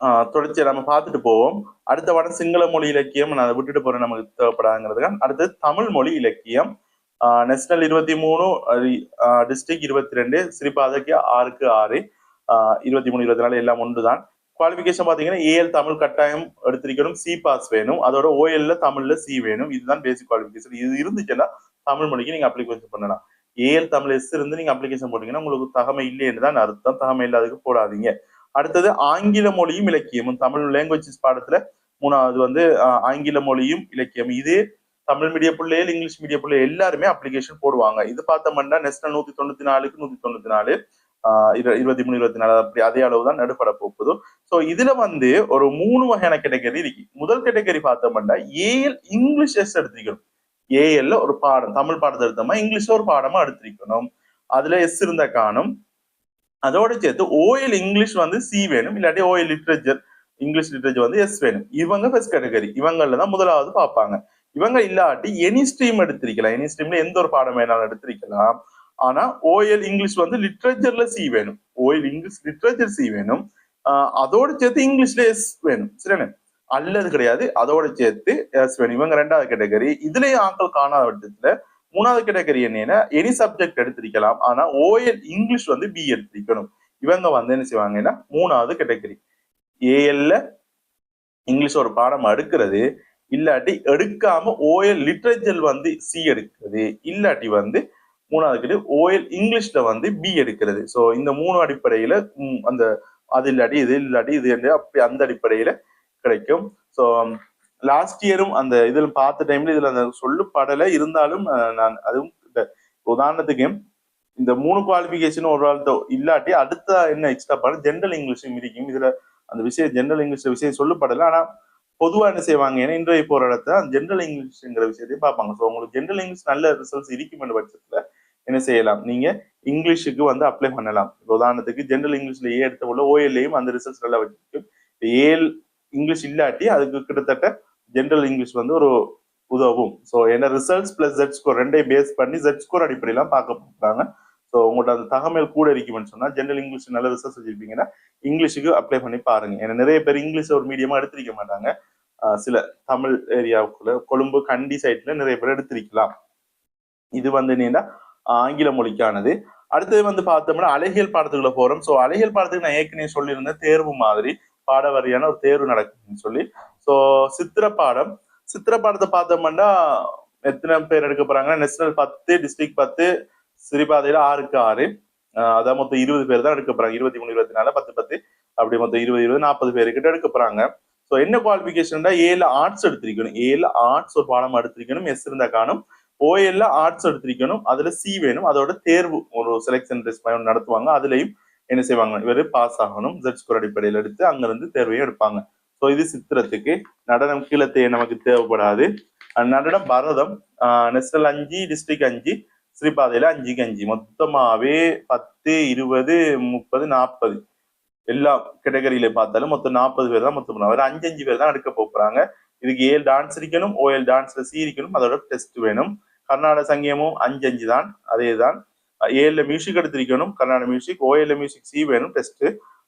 ஆஹ் தொடர்ச்சியை நம்ம பார்த்துட்டு போவோம். அடுத்த வாரம் சிங்கள மொழி இலக்கியம் நான் அதை விட்டுட்டு போறேன் நமக்கு தேவைப்படாங்கிறதுக்கு அடுத்து தமிழ் மொழி இலக்கியம். நேஷனல் இருபத்தி மூணு டிஸ்ட்ரிக் இருபத்தி ரெண்டு ஸ்ரீபாதைக்கு ஆறுக்கு ஆறு. இருபத்தி மூணு இருபத்தி நாலு எல்லாம் ஒன்று தான் குவாலிஃபிகேஷன் பார்த்தீங்கன்னா ஏஎல் தமிழ் கட்டாயம் எடுத்திருக்கணும். சி பாஸ் வேணும். அதோட ஓஎல்ல தமிழ்ல சி வேணும். இதுதான் பேசிக் குவாலிஃபிகேஷன் இது இருந்துச்சுன்னா தமிழ் மொழிக்கு நீங்க அப்ளிகேஷன் பண்ணலாம். ஏஎல் தமிழ் எஸ் இருந்து நீங்க அப்ளிகேஷன் போட்டீங்கன்னா உங்களுக்கு தகமை இல்லைன்னு தான் அர்த்தம். தகமை இல்லாததுக்கு போடாதீங்க. அடுத்தது ஆங்கில மொழியும் இலக்கியமும். தமிழ் லாங்குவேஜஸ் பாடத்துல மூணாவது வந்து ஆஹ், ஆங்கில மொழியும் இலக்கியம் இது தமிழ் மீடிய பிள்ளைகள் இங்கிலீஷ் மீடிய பிள்ளைகள் எல்லாருமே அப்ளிகேஷன் போடுவாங்க. இது பார்த்தோம்னா நெஸ்ட்ல நூத்தி தொண்ணூத்தி நாலுக்கு நூத்தி தொண்ணூத்தி நாலு இருபத்தி மூணு இருபத்தி நாலு அப்படி அதே அளவு தான் நடுப்பட போகுது. ஸோ இதுல வந்து ஒரு மூணு வகையான கேட்டகரி இருக்கு. முதல் கேட்டகரி பார்த்தோம்னா ஏஎல் இங்கிலீஷ் எஸ் எடுத்திருக்கணும். ஏஎல்ல ஒரு பாடம் தமிழ் பாடத்தை எடுத்தோமா இங்கிலீஷ்ல ஒரு பாடமா எடுத்திருக்கணும். அதுல எஸ் இருந்தா காணும். அதோட சேர்த்து ஓஎல் இங்கிலீஷ் வந்து சி வேணும் இல்லாட்டி ஓஎல் லிட்ரேச்சர் இங்கிலீஷ் லிட்ரேச்சர் வந்து எஸ் வேணும். இவங்க ஃபர்ஸ்ட் கேட்டகரி இவங்கள தான் முதலாவது பார்ப்பாங்க. இவங்க இல்லாட்டி எனி ஸ்ட்ரீம் எடுத்திருக்கலாம். எனி ஸ்ட்ரீம்ல எந்த ஒரு பாடம் வேணாலும் எடுத்திருக்கலாம். ஆனா ஓஎல் இங்கிலீஷ் வந்து லிட்ரேச்சர்ல சி வேணும். ஓஎல் இங்கிலீஷ் லிட்ரேச்சர் சி வேணும். அதோடு அதோட சேர்த்து இங்கிலீஷ்ல எஸ் வேணும். சரிண்ணே அல்லது கிடையாது. அதோட சேர்த்து எஸ் வேணும். இவங்க ரெண்டாவது கேட்டகரி இதுலயும் ஆக்கள் காணாத பட்சத்துல மூணாவது கேட்டகரி என்னன்னா எனி சப்ஜெக்ட் எடுத்திருக்கலாம். ஆனா ஓஎல் இங்கிலீஷ் வந்து பி எடுத்திருக்கணும். இவங்க வந்து என்ன செய்வாங்கன்னா மூணாவது கேட்டகரி ஏஎல்ல இங்கிலீஷ் ஒரு பாடம் எடுக்கிறது. இல்லாட்டி எடுக்காம ஓஎல் லிட்ரேச்சர் வந்து சி எடுக்கிறது. இல்லாட்டி வந்து மூணாவது கேட்டு ஓஎல் இங்கிலீஷ்ல வந்து பி எடுக்கிறது. ஸோ இந்த மூணு அடிப்படையில அந்த அது இல்லாட்டி இது இல்லாட்டி இது என்று அப்படி அந்த அடிப்படையில கிடைக்கும். ஸோ லாஸ்ட் இயரும் அந்த இதில் பார்த்த டைம்ல இதுல அந்த சொல்லப்படலை இருந்தாலும் நான் அதுவும் உதாரணத்துக்கு இந்த மூணு குவாலிஃபிகேஷன் ஒரு ஆள் இல்லாட்டி அடுத்த என்ன எக்ஸ்ட்ரா பாடம்? ஜென்ரல் இங்கிலீஷும் இருக்கும். இதுல அந்த விஷயம் ஜென்ரல் இங்கிலீஷ் விஷயம் சொல்லப்படலை ஆனா பொதுவா என்ன செய்வாங்க? ஏன்னா இன்றைய போற இடத்த அந்த ஜென்ரல் இங்கிலீஷ்ங்கிற விஷயத்தையும் பார்ப்பாங்க. ஸோ உங்களுக்கு ஜென்ரல் இங்கிலீஷ் நல்ல ரிசல்ட்ஸ் இருக்கும் என்ற பட்சத்துல என்ன செய்யலாம்? நீங்க இங்கிலீஷுக்கு வந்து அப்ளை பண்ணலாம். உதாரணத்துக்கு ஜென்ரல் இங்கிலீஷ்ல ஏ எடுத்த போல ஓஎல்லையும் அந்த ரிசல்ட்ஸ் நல்லா வச்சிருக்கு ஏல் இங்கிலீஷ் இல்லாட்டி அதுக்கு கிட்டத்தட்ட ஜென்ரல் இங்கிலீஷ் வந்து ஒரு உதவும். ஸோ என்ன ரிசல்ட்ஸ் பிளஸ் ஜெட் ஸ்கோர் ரெண்டையும் பேஸ் பண்ணி ஜெட் ஸ்கோர் அடிப்படையெல்லாம் பார்க்க போகிறாங்க ஸோ உங்களோட அந்த தகமையில் கூட இருக்குமென்னு சொன்னால் ஜென்ரல் இங்கிலீஷ் நல்ல ரிசல்ட்ஸ் வச்சிருப்பீங்கன்னா இங்கிலீஷுக்கு அப்ளை பண்ணி பாருங்க. ஏன்னா நிறைய பேர் இங்கிலீஷ் ஒரு மீடியமா எடுத்திருக்க மாட்டாங்க. ஆஹ் சில தமிழ் ஏரியாவுக்குள்ள கொழும்பு கண்டி சைட்ல நிறைய பேர் எடுத்திருக்கலாம். இது வந்து என்னன்னா ஆங்கில மொழிக்கானது. அடுத்தது வந்து பார்த்தோம்னா அழகியல் பாடத்துக்குள்ள போறோம். ஸோ அழகியல் பாடத்துக்கு நான் ஏற்கனவே சொல்லியிருந்தேன் தேர்வு மாதிரி பாட வரியான ஒரு தேர்வு நடக்குதுன்னு சொல்லி ஸோ சித்திர பாடம். சித்திர பாடத்தை பார்த்தோம்னா எத்தனை பேர் எடுக்க போறாங்கன்னா நேஷனல் பத்து டிஸ்ட்ரிக்ட் பத்து சிறிபாதையில ஆறுக்கு ஆறு. அதான் மொத்தம் இருபது பேர் தான் எடுக்க போறாங்க. இருபத்தி மூணு இருபத்தி நாலு பத்து பத்து. அப்படி மொத்தம் இருபது இருபது நாற்பது பேருக்கிட்ட எடுக்க போறாங்க. ஸோ என்ன குவாலிஃபிகேஷன்டா ஏல ஆர்ட்ஸ் எடுத்திருக்கணும். ஏல ஆர்ட்ஸ் ஒரு பாடம் எடுத்திருக்கணும். எஸ் இருந்தா காணும். ஓஎல்ல ஆர்ட்ஸ் எடுத்திருக்கணும். அதுல சி வேணும். அதோட தேர்வு ஒரு செலெக்ஷன் டெஸ்ட் மாதிரி நடத்துவாங்க. அதுலயும் என்ன செய்வாங்க இவர் பாஸ் ஆகணும். ஜெட் ஸ்கோர் அடிப்படையில் எடுத்து அங்கிருந்து தேர்வையும் எடுப்பாங்க. ஸோ இது சித்திரத்துக்கு நடனம் கீழத்தையே நமக்கு தேவைப்படாது. நடனம் பரதம் நெஸ்டல் அஞ்சு டிஸ்ட்ரிக்ட் அஞ்சு ஸ்ரீபாதையில அஞ்சுக்கு அஞ்சு. மொத்தமாவே பத்து இருபது முப்பது நாற்பது. எல்லா கேட்டகரியில பார்த்தாலும் மொத்தம் நாற்பது பேர் தான் மொத்தம் வேற அஞ்சு அஞ்சு பேர் தான் எடுக்க போறாங்க. இதுக்கு ஏழு டான்ஸ் இருக்கணும் ஓஎல் டான்ஸ்ல சி இருக்கணும் அதோட டெஸ்ட் வேணும். கர்நாடக சங்கீதமும் அஞ்சு அஞ்சு தான். அதே தான் ஏழுல மியூசிக் எடுத்திருக்கணும். கர்நாடக மியூசிக் ஓஎல்ல மியூசிக் சி வேணும். டெஸ்ட்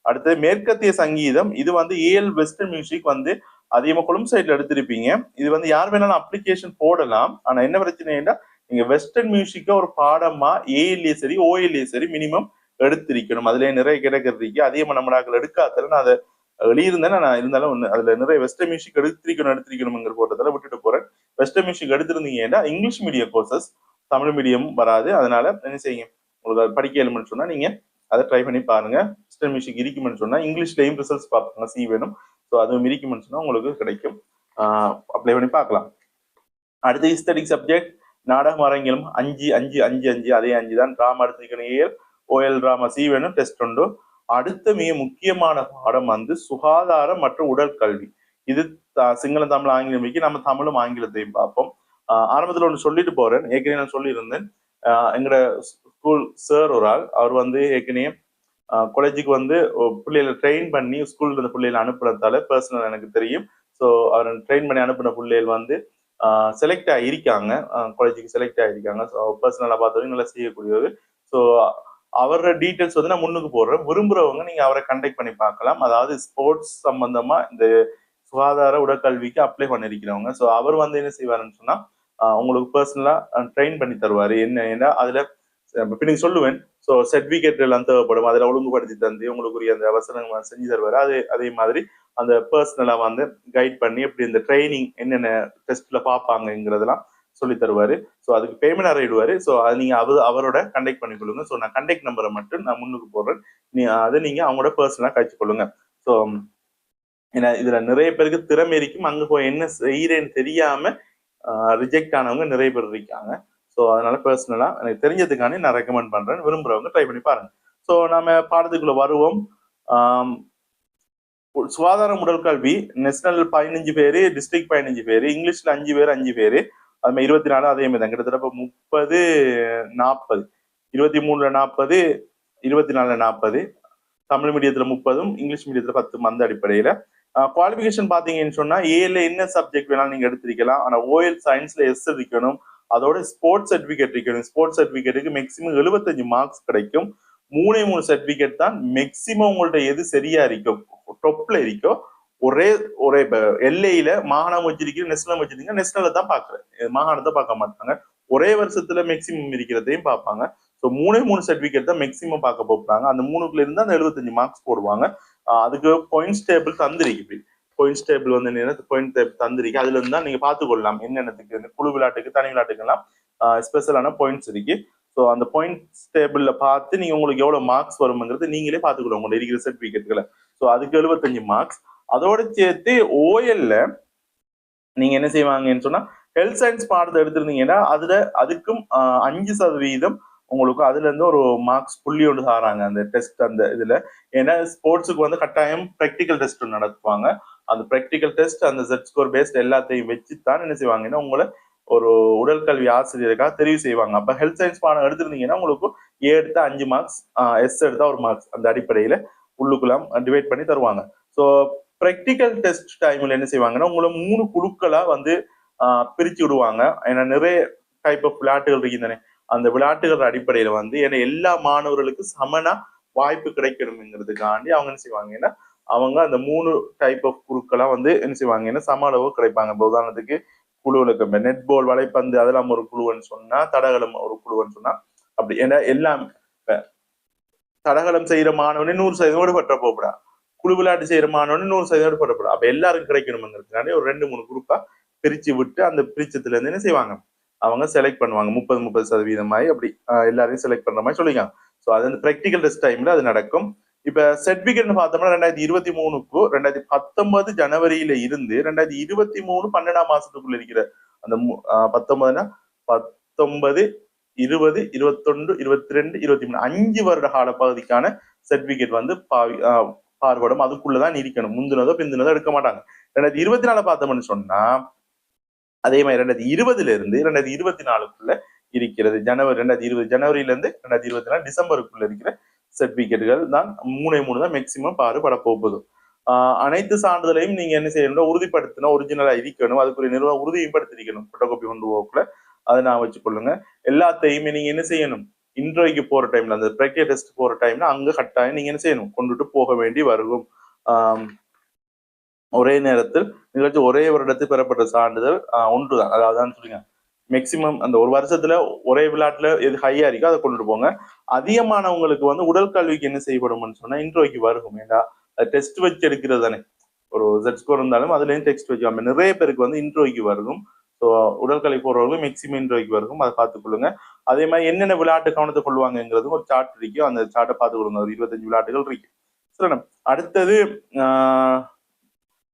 அடுத்தது மேற்கத்திய சங்கீதம். இது வந்து ஏஎல் வெஸ்டர்ன் மியூசிக் வந்து அதிகமாக கொழும்பு சைட்ல எடுத்திருப்பீங்க. இது வந்து யார் வேணாலும் அப்ளிகேஷன் போடலாம். ஆனா என்ன பிரச்சனைன்னா நீங்க வெஸ்டர்ன் மியூசிக்க ஒரு பாடமா ஏஎல்ஏ சரி ஓஎல்ஏ சரி மினிமம் எடுத்திருக்கணும். அதுல நிறைய கிடைக்கிறதுக்கு அதிகமாக நம்ம நாங்கள் எடுக்காதல நான் அதை வெளியிருந்தேன் நான் இருந்தாலும் ஒண்ணு அதுல நிறைய வெஸ்டர்ன் மியூசிக் எடுத்திருக்கணும் எடுத்திருக்கணுங்கிற போட்டதால விட்டுட்டு போறேன். Western music எடுத்திருந்தீங்கன்னா English medium courses Tamil medium வராது. அதனால என்ன செய்யுங்க? உங்களுக்கு படிக்க எழுமன்னு சொன்னா நீங்க அதை ட்ரை பண்ணி பாருங்க. சிஸ்டம் மியூசிக் இருக்குமென்னு சொன்னா இங்கிலீஷ்லயும் ரிசல்ட்ஸ் பார்ப்பாங்க சி வேணும். ஸோ அதுவும் இருக்குமென்னு சொன்னா உங்களுக்கு கிடைக்கும். அப்ளை பண்ணி பார்க்கலாம். அடுத்து ஹிஸ்டரிக் சப்ஜெக்ட் நாடகம் அரங்கிலும் அஞ்சு அஞ்சு அஞ்சு அஞ்சு அதே அஞ்சு தான். டிராமா எடுத்துக்கணும் ஏஎல் ஓஎல் டிராமா சி வேணும் டெஸ்ட் உண்டு. அடுத்த மிக முக்கியமான பாடம் வந்து சுகாதாரம் மற்றும் உடல் கல்வி. இது சிங்களம் தமிழ் ஆங்கிலம் நம்ம தமிழும் ஆங்கிலத்தையும் பார்ப்போம். ஆஹ் ஆரம்பத்துல ஒன்று சொல்லிட்டு போறேன். ஏற்கனவே நான் சொல்லியிருந்தேன். ஆஹ் எங்களோட ஸ்கூல் சார் ஒரு ஆள். அவர் வந்து ஏற்கனவே காலேஜுக்கு வந்து பிள்ளைகளை ட்ரெயின் பண்ணி ஸ்கூல்ல இருந்த பிள்ளைகளை அனுப்புறதால பர்சனல் எனக்கு தெரியும். ஸோ அவர் ட்ரெயின் பண்ணி அனுப்பின பிள்ளைகள் வந்து செலக்ட் ஆகியிருக்காங்க காலேஜுக்கு செலக்ட் ஆகியிருக்காங்க ஸோ பர்சனலாக பார்த்தவரைக்கும் நல்லா செய்யக்கூடியவர். ஸோ அவரோட டீட்டெயில்ஸ் வந்து நான் முன்னுக்கு போடுறேன். விரும்புறவங்க நீங்க அவரை கண்டெக்ட் பண்ணி பார்க்கலாம். அதாவது ஸ்போர்ட்ஸ் சம்பந்தமா இந்த சுகாதார உடற்கல்விக்கு அப்ளை பண்ணிருக்கிறவங்க. ஸோ அவர் வந்து என்ன செய்வாருன்னு சொன்னா உங்களுக்கு பர்சனலா ட்ரெயின் பண்ணி தருவாரு. என்ன ஏன்னா அதுல இப்போ நீங்கள் சொல்லுவேன். ஸோ சர்டிஃபிகேட் எல்லாம் தேவைப்படும். அதில் ஒழுங்குபடுத்தி தந்து உங்களுக்குரிய அந்த அவசரங்கள் செஞ்சு தருவார். அது அதே மாதிரி அந்த பர்சனலாக வந்து கைட் பண்ணி எப்படி இந்த ட்ரைனிங் என்னென்ன டெஸ்ட்டில் பார்ப்பாங்கங்கிறதெல்லாம் சொல்லி தருவார். ஸோ அதுக்கு பேமெண்ட் அறையிடுவார் ஸோ அது நீங்கள் அவர் அவரோட கண்டெக்ட் பண்ணிக்கொள்ளுங்க ஸோ நான் கண்டெக்ட் நம்பரை மட்டும் நான் முன்னுக்கு போடுறேன். நீ அதை நீங்கள் அவங்களோட பர்சனலாக கழிச்சு கொள்ளுங்க. ஸோ ஏன்னா இதில் நிறைய பேருக்கு திறமை இருக்கும். அங்கே போய் என்ன செய்கிறேன்னு தெரியாமல் ரிஜெக்ட் ஆனவங்க நிறைய பேர் இருக்காங்க. ஸோ அதனால பர்சனலாக எனக்கு தெரிஞ்சதுக்காண்டி நான் ரெக்கமெண்ட் பண்றேன். விரும்புறவங்க ட்ரை பண்ணி பாருங்க. ஸோ நாம பாடத்துக்குள்ள வருவோம். ஆம், சுகாதார உடல் கல்வி நேஷனல் பதினஞ்சு பேரு டிஸ்ட்ரிக்ட் பதினஞ்சு பேரு இங்கிலீஷ்ல அஞ்சு பேர் அஞ்சு பேர். அது மாதிரி இருபத்தி நாலு அதே மாதிரி தான். கிட்டத்தட்ட இப்போ முப்பது நாற்பது இருபத்தி மூணுல நாற்பது இருபத்தி நாலுல நாற்பது தமிழ் மீடியத்துல முப்பதும் இங்கிலீஷ் மீடியத்துல பத்தும் அந்த அடிப்படையில. குவாலிஃபிகேஷன் பாத்தீங்கன்னு சொன்னா ஏல என்ன சப்ஜெக்ட் வேணாலும் நீங்க எடுத்திருக்கலாம். ஆனா ஓஎல் சயின்ஸ்ல எஸ் இருக்கணும். அதோட ஸ்போர்ட்ஸ் சர்டிஃபிகேட் இருக்கணும். ஸ்போர்ட்ஸ் சர்டிஃபிகேட்டுக்கு மேக்ஸிமம் எழுபத்தஞ்சு மார்க்ஸ் கிடைக்கும். மூணே மூணு சர்டிபிகேட் தான் மேக்சிமம் உங்கள்ட்ட எது சரியா இருக்கோ டொப்ல இருக்கோ ஒரே ஒரே எல்லையில மாகாணம் வச்சிருக்கீங்க நெஷனல் வச்சிருக்கீங்க நெஷனல தான் பாக்குறேன் மாகாணத்தை பார்க்க மாட்டாங்க. ஒரே வருஷத்துல மேக்சிமம் இருக்கிறதையும் பார்ப்பாங்க. ஸோ மூணே மூணு சர்டிஃபிகேட் தான் மேக்ஸிமம் பார்க்க போறாங்க. அந்த மூணுக்குள்ள இருந்து அந்த எழுபத்தஞ்சு மார்க்ஸ் போடுவாங்க. அதுக்கு பாயிண்ட்ஸ் டேபிள் தந்திருக்கு. பாயிண்ட்ஸ் டேபிள் வந்து என்ன பாயிண்ட் டேபிள் தந்திருக்கு. அதுல இருந்து தான் நீங்க பார்த்துக்கொள்ளலாம் என்னென்னத்துக்கு? குழு விளையாட்டுக்கு தனி விளையாட்டுக்கெல்லாம் ஸ்பெஷலான பாயிண்ட்ஸ் இருக்கு. ஸோ அந்த பாயிண்ட்ஸ் டேபிள்ல பார்த்து நீங்க உங்களுக்கு எவ்வளவு மார்க்ஸ் வருங்கிறது நீங்களே பார்த்துக்கொள்ள உங்களோட இருக்கிற சர்டிபிகேட்டுகளை ஸோ அதுக்கு எழுபத்தஞ்சு மார்க்ஸ் அதோட சேர்த்து ஓஎல்ல நீங்க என்ன செய்வாங்கன்னு சொன்னா ஹெல்த் சயின்ஸ் பாடத்தை எடுத்திருந்தீங்கன்னா அதுல அதுக்கும் ஆஹ், அஞ்சு சதவீதம் உங்களுக்கு அதுல இருந்து ஒரு மார்க்ஸ் புள்ளி ஒன்று தாராங்க அந்த டெஸ்ட் அந்த இதுல. ஏன்னா ஸ்போர்ட்ஸுக்கு வந்து கட்டாயம் ப்ராக்டிக்கல் டெஸ்ட் நடத்துவாங்க. அந்த ப்ராக்டிக்கல் டெஸ்ட் அந்த செட் ஸ்கோர் பேஸ்ட் எல்லாத்தையும் வச்சு தான் என்ன செய்வாங்கன்னா உங்களை ஒரு உடற்கல்வி ஆசிரியருக்காக தெரிவு செய்வாங்க. அப்ப ஹெல்த் சயின்ஸ் பாடம் எடுத்திருந்தீங்கன்னா உங்களுக்கு ஏ எடுத்தா அஞ்சு மார்க்ஸ் எஸ் எடுத்தா ஒரு மார்க்ஸ் அந்த அடிப்படையில உள்ளுக்குலாம் டிவைட் பண்ணி தருவாங்க. ஸோ ப்ராக்டிக்கல் டெஸ்ட் டைம்ல என்ன செய்வாங்கன்னா உங்களை மூணு குழுக்களா வந்து பிரித்து பிரிச்சு விடுவாங்க. ஏன்னா நிறைய டைப் ஆஃப் விளையாட்டுகள் இருக்கின்றன. அந்த விளையாட்டுகள் அடிப்படையில வந்து ஏன்னா எல்லா மாணவர்களுக்கும் சமனா வாய்ப்பு கிடைக்கணுங்கிறதுக்காண்டி அவங்க என்ன செய்வாங்க ஏன்னா அவங்க அந்த மூணு டைப் ஆஃப் குழுக்களா வந்து என்ன செய்வாங்கன்னா சம அளவு கிடைப்பாங்க? இப்போ உதாரணத்துக்கு குழுவில் நெட்பால் வலைப்பந்து அதெல்லாம் ஒரு குழுன்னு சொன்னா தடகளம் ஒரு குழுன்னு சொன்னா அப்படி ஏன்னா எல்லாம் தடகளம் செய்யற மாணவனே நூறு சதவீதம் பற்ற போகப்படா குழு விளையாட்டு செய்யற மாணவனே நூறு சதவீதம் பற்றப்படா அப்ப எல்லாருக்கும் கிடைக்கணுங்கிறதுக்காண்டி ஒரு ரெண்டு மூணு குரூப்பா பிரிச்சு விட்டு அந்த பிரிச்சத்துல இருந்து என்ன செய்வாங்க? அவங்க செலக்ட் பண்ணுவாங்க. முப்பது முப்பது சதவீதம் மாதிரி அப்படி எல்லாரையும் செலக்ட் பண்ற மாதிரி சொல்லிக்காங்க ஸோ அது அந்த ப்ராக்டிக்கல் டெஸ்ட் டைம்ல அது நடக்கும். இப்ப சர்டிபிகேட்னு பார்த்தோம்னா ரெண்டாயிரத்தி இருபத்தி மூணுக்கு ரெண்டாயிரத்தி பத்தொன்பது ஜனவரியில இருந்து ரெண்டாயிரத்தி இருபத்தி மூணு பன்னெண்டாம் மாசத்துக்குள்ள இருக்கிற அந்த பத்தொன்பதுனா பத்தொன்பது இருபது இருபத்தொன்று இருபத்தி ரெண்டு இருபத்தி மூணு அஞ்சு வருட கால பகுதிக்கான சர்டிபிகேட் வந்து பாவி ஆஹ் அதுக்குள்ளதான் இருக்கணும். முந்தினதோ பிந்தினதோ எடுக்க மாட்டாங்க. ரெண்டாயிரத்தி இருபத்தி நாலு பார்த்தோம்னு சொன்னா அதே மாதிரி ரெண்டாயிரத்தி இருபதுல இருந்து ரெண்டாயிரத்தி இருபத்தி நாலுக்குள்ள இருக்கிறது. ஜனவரி ரெண்டாயிரத்தி இருபது ஜனவரியில இருந்து ரெண்டாயிரத்தி இருபத்தி நாலு டிசம்பருக்குள்ள இருக்கிற சர்டிபிகேட்டுகள் தான் மூணே மூணு தான் மேக்சிமம் பாடுபட போகுது. ஆஹ் அனைத்து சான்றிதழையும் நீங்க என்ன செய்யணும் உறுதிப்படுத்தினா ஒரிஜினலா இருக்கணும் அதுக்குரிய நிறுவனம் உறுதிப்படுத்திருக்கணும் போட்டோகாப்பி கொண்டு போக்குல அதை நான் வச்சுக்கொள்ளுங்க. எல்லாத்தையுமே நீங்க என்ன செய்யணும்? இன்டர்வியூக்கு போற டைம்ல அந்த ப்ராக்டிகல் டெஸ்ட் போற டைம்ல அங்க கட்டாயம் நீங்க என்ன செய்யணும்? கொண்டுட்டு போக வேண்டி வரும் ஒரே நேரத்தில் நிகழ்ச்சி ஒரே வருடத்தில் பெறப்பட்ட சான்றிதழ் ஆஹ், ஒன்றுதான். அதாவது சொல்லுங்க. மேக்சிமம் அந்த ஒரு வருஷத்துல ஒரே விளையாட்டுல எது ஹையா இருக்கோ அதை கொண்டுட்டு போங்க. அதிகமானவங்களுக்கு வந்து உடல் கல்விக்கு என்ன செய்யப்படும்னு சொன்னா இன்ட்ரோக்கு வரும் ஏன்னா டெஸ்ட் வச்சு எடுக்கிறது தானே. ஒரு ஜெட் ஸ்கோர் இருந்தாலும் அதுலயும் டெக்ஸ்ட் வச்சுக்காம நிறைய பேருக்கு வந்து இன்ட்ரோக்கு வரும் ஸோ உடற்கலை போறவர்களும் மேக்சிமம் இன்ட்ரோக்கு வரும் அதை பார்த்துக்கொள்ளுங்க அதே மாதிரி என்னென்ன விளையாட்டு கவனத்தை கொள்வாங்கங்கிறதும் ஒரு சார்ட் இருக்கு. அந்த சார்ட்டை பார்த்துக்கொள்ளுங்க ஒரு இருபத்தஞ்சு விளையாட்டுகள் இருக்கு. சரி அடுத்தது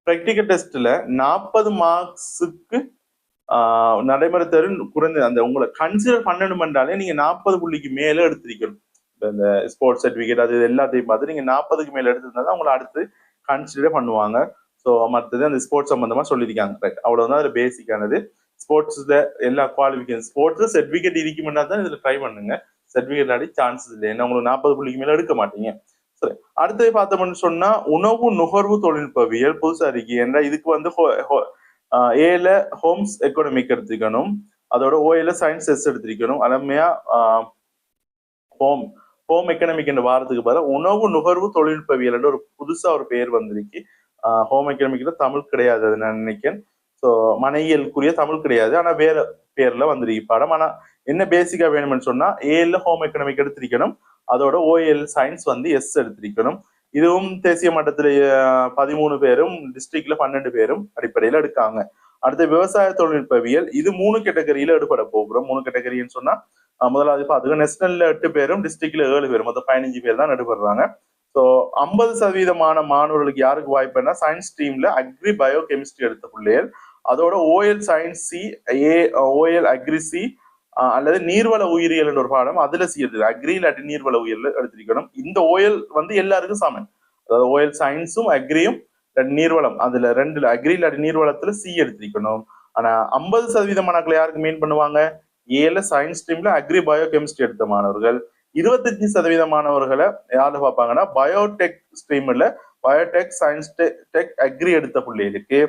ப்ராக்டிக்கல் டெஸ்ட்ல நாற்பது மார்க்ஸுக்கு நடைமுறை தரும் குறைந்த அந்த உங்களை கன்சிடர் பண்ணணுமென்றாலே நீங்க நாற்பது புள்ளிக்கு மேல எடுத்திருக்கணும். இந்த ஸ்போர்ட்ஸ் சர்டிபிகேட் அது எல்லாத்தையும் பார்த்து நீங்க நாற்பதுக்கு மேல எடுத்திருந்தா தான் உங்களை அடுத்து கன்சிடர் பண்ணுவாங்க. ஸோ மற்றது அந்த ஸ்போர்ட்ஸ் சம்பந்தமா சொல்லியிருக்காங்க. ரைட் அவ்வளவுதான் அதுல பேசிக்கானது ஸ்போர்ட்ஸ்ல எல்லா குவாலிஃபிகேஷன் ஸ்போர்ட்ஸ் சர்டிபிகேட் இருக்குமென்னா தான் இதுல ட்ரை பண்ணுங்க. சர்டிபிகேட் அடி சான்சஸ் இல்லை. ஏன்னா உங்களுக்கு நாற்பது புள்ளிக்கு மேல எடுக்க மாட்டீங்க. சரி அடுத்தது பார்த்தோம்னு சொன்னா உணவு நுகர்வு தொழில்நுட்பவியல் புதுசா இருக்கு. ஏன்னா இதுக்கு வந்து ஹோ- ஹோ- ஏல ஹோம்ஸ் எக்கனாமிக் எடுத்துக்கணும். அதோட ஓஏல சயின்ஸ் எஸ் எடுத்திருக்கணும் அலமையா ஹோம் ஹோம் எக்கனாமிக் என்ற வாரத்துக்கு பதிலாக உணவு நுகர்வு தொழில்நுட்பவியல் ஒரு புதுசா ஒரு பெயர் வந்திருக்கு. ஹோம் எக்கனாமிக்ல தமிழ் கிடையாது அது நான் நினைக்கிறேன். ஸோ மனையியலுக்குரிய தமிழ் கிடையாது. ஆனா வேற பேர்ல வந்திருக்கு பாடம். ஆனா என்ன பேசிக்கா வேணும்னு சொன்னா ஏல ஹோம் எக்கனாமிக் எடுத்திருக்கணும். அதோட ஓஎல் சயின்ஸ் வந்து எஸ் எடுத்திருக்கணும். இதுவும் தேசிய மட்டத்துல பதிமூணு பேரும் டிஸ்ட்ரிக்ட்ல பன்னெண்டு பேரும் அடிப்படையில எடுக்காங்க. அடுத்து விவசாய தொழில்நுட்பவியல் இது மூணு கேட்டகரியில எடுபட போகிறோம் மூணு கேட்டகரின்னு சொன்னா முதலாவது பாத்துக்க நேஷனல்ல எட்டு பேரும் டிஸ்ட்ரிக்ட்ல ஏழு பேரும் மொத்தம் பதினஞ்சு பேர் தான் எடுபடுறாங்க ஸோ ஐம்பது சதவீதமான மாணவர்களுக்கு யாருக்கு வாய்ப்புனா சயின்ஸ் ஸ்ட்ரீம்ல அக்ரி பயோ கெமிஸ்ட்ரி எடுத்த பிள்ளைகள். அதோட OL science C A OL agri C அல்லது நீர்வள உயிரியல் ஒரு பாடம் அதுல சி எடுத்து அக்ரி இல்லாட்டி நீர்வள உயிரியல் எடுத்திருக்கணும் இந்த ஓயல் வந்து எல்லாருக்கும் சமன் அதாவது ஓயல் சயின்ஸும் அக்ரியும் நீர்வளம். அதுல ரெண்டுல அக்ரி இல்லாட்டி நீர்வளத்துல சி எடுத்திருக்கணும் ஆனா ஐம்பது சதவீத மாணாக்கள் யாருக்கு மீன் பண்ணுவாங்க? ஏல சயின்ஸ் ஸ்ட்ரீம்ல அக்ரி பயோ கெமிஸ்ட்ரி எடுத்த மாணவர்கள். இருபத்தஞ்சு சதவீத மாணவர்களை யாரு பார்ப்பாங்கன்னா பயோடெக் ஸ்ட்ரீம்ல பயோடெக் சயின்ஸ் டெக் அக்ரி எடுத்த பிள்ளைகளுக்கு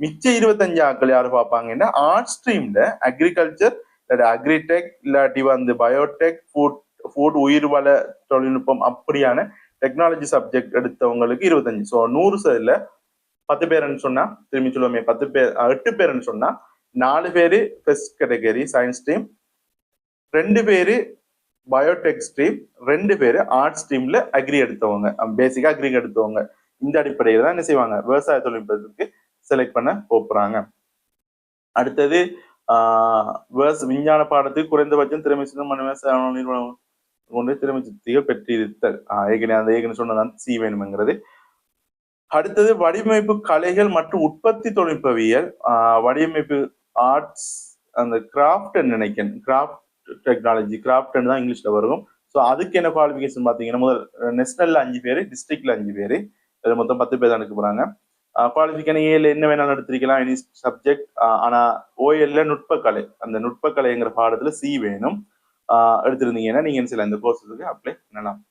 மிச்ச இருபத்தஞ்சு ஆட்கள் யாரு பார்ப்பாங்கன்னா ஆர்ட் ஸ்ட்ரீம்ல அக்ரிகல்ச்சர் இல்லாட்டி அக்ரிடெக் இல்லாட்டி வந்து பயோடெக் ஃபுட் ஃபுட் உயிர் வள தொழில்நுட்பம் அப்படியான டெக்னாலஜி சப்ஜெக்ட் எடுத்தவங்களுக்கு இருபத்தஞ்சு. ஸோ நூறு சதவீத பத்து பேர்னு சொன்னா திரும்பி சொல்லுவோமே பத்து பேர் எட்டு பேர்னு சொன்னா நாலு பேர் ஃபெஸ்ட் கேட்டகரி சயின்ஸ் ஸ்ட்ரீம் ரெண்டு பேர் பயோடெக் ஸ்ட்ரீம் ரெண்டு பேர் ஆர்ட்ஸ் ஸ்ட்ரீம்ல அக்ரி எடுத்தவங்க. பேசிக்கா அக்ரி எடுத்தவங்க. இந்த அடிப்படையில் தான் என்ன செய்வாங்க? விவசாய தொழில்நுட்பத்துக்கு செலக்ட் பண்ண போகிறாங்க அடுத்தது விஞ்ஞான பாடத்துக்கு குறைந்தபட்சம் திறமை சின்ன விவசாய நிறுவனம் கொண்டு திறமை சித்திகள் பெற்றிருத்தல். ஏகனே ஏற்கனவே அந்த ஏற்கனவே சொன்னதான் சி வேணுங்கிறது அடுத்தது வடிவமைப்பு கலைகள் மற்றும் உற்பத்தி தொழில்நுட்பவியல். வடிவமைப்பு ஆர்ட்ஸ் அந்த கிராஃப்ட் நினைக்கிறேன் கிராஃப்ட் டெக்னாலஜி கிராஃப்ட் தான் இங்கிலீஷ்ல வரும். ஸோ அதுக்கு என்ன குவாலிஃபிகேஷன் பார்த்தீங்கன்னா முதல் நேஷனல்ல அஞ்சு பேர் டிஸ்ட்ரிக்ட்ல அஞ்சு பேர். மொத்தம் பத்து பேர் தான் எடுக்க போறாங்க. குவாலிஃபிகேஷன் ஏல என்ன வேணாலும் எடுத்திருக்கலாம். எனி சப்ஜெக்ட் ஆனா ஓஎல்ல நுட்பக்கலை. அந்த நுட்பக்கலைங்கிற பாடத்துல சி வேணும். ஆஹ் எடுத்திருந்தீங்கன்னா நீங்க என்ன செய்யலாம்? இந்த கோர்ஸுக்கு அப்ளை பண்ணலாம்.